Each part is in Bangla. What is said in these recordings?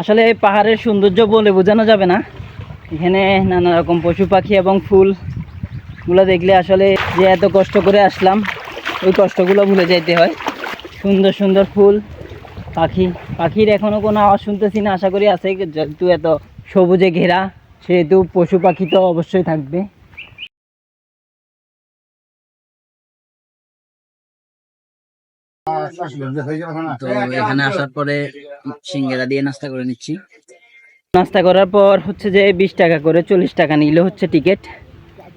আসলে এই পাহাড়ের সৌন্দর্য বলে বোঝানো যাবে না। এখানে নানা রকম পশু পাখি এবং ফুলগুলো দেখলে আসলে যে এত কষ্ট করে আসলাম, ওই কষ্টগুলো ভুলে যাইতে হয়। সুন্দর সুন্দর ফুল, পাখি, পাখির এখনও কোনো আওয়াজ শুনতেছি না, আশা করি আছে যেহেতু এত সবুজে ঘেরা, সেহেতু পশু পাখি তো অবশ্যই থাকবে। তো এখানে আসার পরে সিঙ্গারা দিয়ে নাস্তা করে নিচ্ছি। নাস্তা করার পর হচ্ছে যে বিশ টাকা করে চল্লিশ টাকা নিলে হচ্ছে টিকিট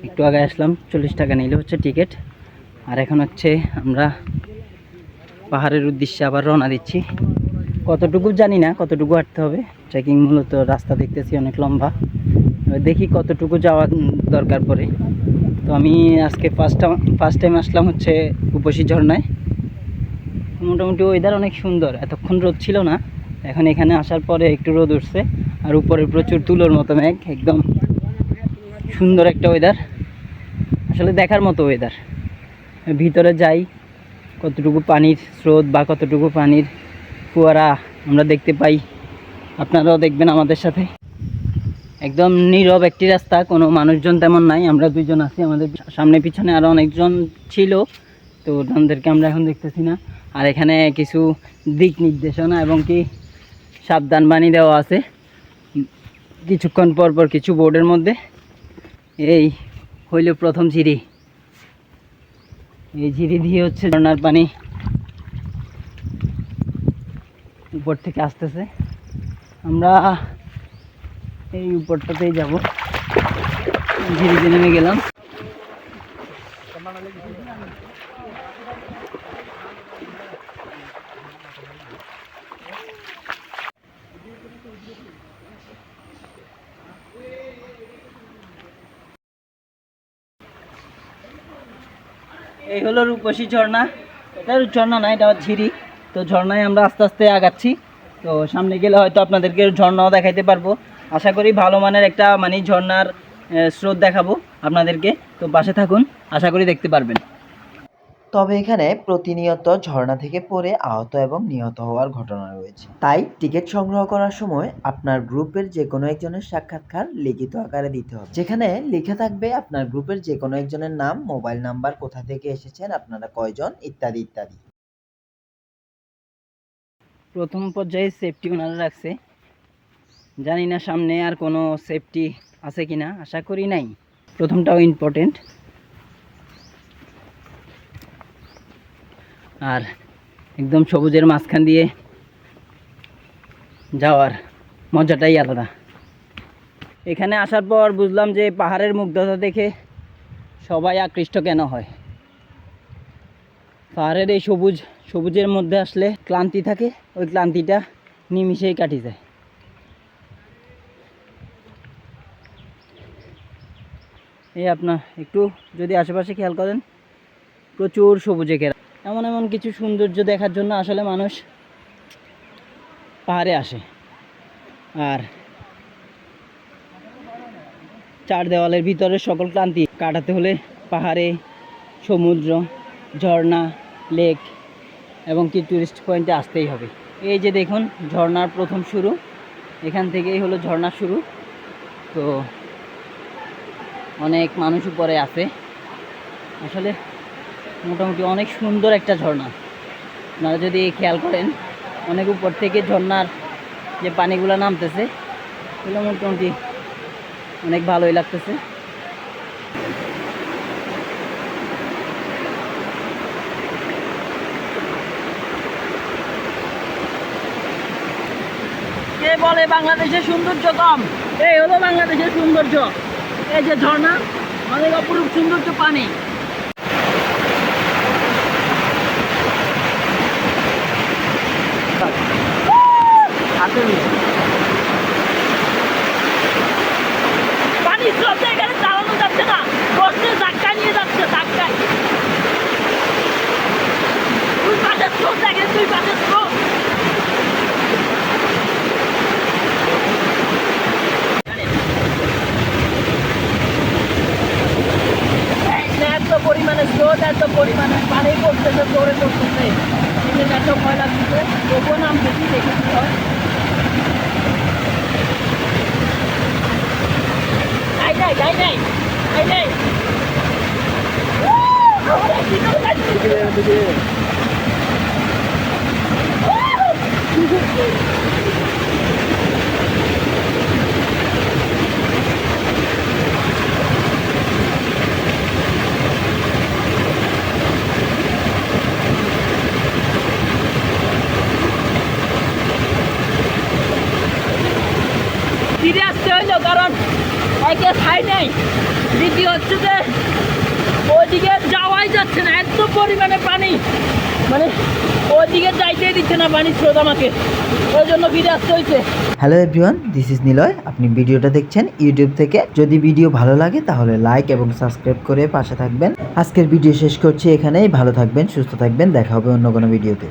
একটু আগে আসলাম চল্লিশ টাকা নিলে হচ্ছে টিকিট আর এখন হচ্ছে আমরা পাহাড়ের উদ্দেশ্যে আবার রওনা দিচ্ছি। কতটুকু জানি না কতটুকু হাঁটতে হবে। ট্রেকিং মূলত রাস্তা দেখতেছি অনেক লম্বা। দেখি কতটুকু যাওয়া দরকার পড়ে। তো আমি আজকে ফার্স্ট ফার্স্ট টাইম আসলাম হচ্ছে উপসী ঝর্ণায়। মোটামুটি ওয়েদার অনেক সুন্দর। এতক্ষণ রোদ ছিল না। এখন এখানে আসার পরে একটু রোদ উঠছে। আর উপরে প্রচুর তুলোর মতো মেঘ, একদম সুন্দর একটা ওয়েদার আসলে দেখার মতো ওয়েদার ভিতরে যাই, কতটুকু পানির স্রোত বা কতটুকু পানির ফোয়ারা আমরা দেখতে পাই। আপনারাও দেখবেন আমাদের সাথে। একদম নীরব একটি রাস্তা, কোনো মানুষজন তেমন নাই। আমরা দুজন আছি আমাদের সামনে পিছনে আরও অনেকজন ছিল। তো ওনাদেরকে আমরা এখন দেখতেছি না। আর এখানে কিছু দিক নির্দেশনা এবং কি সাবধান বাণী দেওয়া আছে। কিছুক্ষণ পর পর কিছু বোর্ডের মধ্যে। এই হইল প্রথম ঝিরি এই ঝিরি দিয়ে হচ্ছে ঝর্নার পানি উপর থেকে আসতেছে। আমরা এই উপরটাতেই যাব। ঝিরিতে নেমে গেলাম। এই হলো রূপসী ঝর্ণা। এটা ঝর্ণা না, এটা ঝিরি। তো ঝর্ণায় আমরা আস্তে আস্তে আগাচ্ছি। তো সামনে গেলে হয়তো আপনাদেরকে ঝর্ণাও দেখাইতে পারব। আশা করি ভালো মানের একটা মানে ঝর্ণার স্রোত দেখাবো আপনাদেরকে। তো পাশে থাকুন, আশা করি দেখতে পারবেন। তবে এখানে প্রতিনিয়ত ঝর্ণা থেকে পড়ে আহত এবং নিহত হওয়ার ঘটনা রয়েছে। তাই টিকিট সংগ্রহ করার সময় আপনার গ্রুপের যে কোনো একজনের সাক্ষাৎকার লিখিত আকারে দিতে হবে। যেখানে লিখে থাকবে আপনার গ্রুপের যে কোনো একজনের নাম, মোবাইল নাম্বার, কোথা থেকে এসেছেন, আপনারা কয়জন, ইত্যাদি ইত্যাদি। প্রথম পর্যায়ে সেফটি ওনারা রাখছে। জানি না সামনে আর কোনো সেফটি আছে কি না আশা করি নাই। প্রথমটাও ইম্পর্টেন্ট আর একদম সবুজের মাঝখান দিয়ে যাওয়ার মজাটাই আলাদা। এখানে আসার পর বুঝলাম যে পাহাড়ের মুগ্ধতা দেখে সবাই আকৃষ্ট কেন হয়। পাহাড়ের এই সবুজ, সবুজের মধ্যে আসলে ক্লান্তি থাকে, ওই ক্লান্তিটা নিমিষেই কাটি যায়। এই আপনার একটু যদি আশেপাশে খেয়াল করেন, প্রচুর সবুজে ঘেরা। এমন এমন কিছু সৌন্দর্য দেখার জন্য আসলে মানুষ পাহাড়ে আসে। আর চার দেওয়ালের ভিতরে সকল ক্লান্তি কাটাতে হলে পাহাড়ে, সমুদ্র, ঝর্ণা, লেক এবং কি টুরিস্ট পয়েন্টে আসতেই হবে। এই যে দেখুন, ঝর্ণার প্রথম শুরু। এখান থেকেই হলো ঝর্ণা শুরু। তো অনেক মানুষ উপরে আছে। আসলে মোটামুটি অনেক সুন্দর একটা ঝর্ণা। আপনারা যদি খেয়াল করেন, অনেক উপর থেকে ঝর্ণার যে পানিগুলো নামতেছে, এগুলো মোটামুটি অনেক ভালোই লাগতেছে। কে বলে বাংলাদেশের সৌন্দর্য কম? এই হলো বাংলাদেশের সৌন্দর্য। এই যে ঝর্ণা, অনেক অপরূপ সৌন্দর্য পানি। পরিমাণে স্রোত এত পরিমাণে পানি পড়তেছে জোরে পড়তেছে কিন্তু এত ভয় লাগতেছে তবুও নাম বেশি দেখেছি হয় নাই নাই নাই একে ছাই নেই। দ্বিতীয় হচ্ছে যে ওইদিকে যাওয়াই যাচ্ছে না, এত পরিমাণে পানি। মানে ওইদিকে যাইতেই দিচ্ছে না পানির স্রোত আমাকে। ওই জন্য ফিরে আসতে হয়েছে hello everyone this is Niloy আপনি ভিডিওটা দেখছেন ইউটিউব থেকে। যদি ভিডিও ভালো লাগে তাহলে লাইক এবং সাবস্ক্রাইব করে পাশে থাকবেন। আজকের ভিডিও শেষ করছি এখানেই। ভালো থাকবেন, সুস্থ থাকবেন। দেখা হবে অন্য কোনো ভিডিওতে।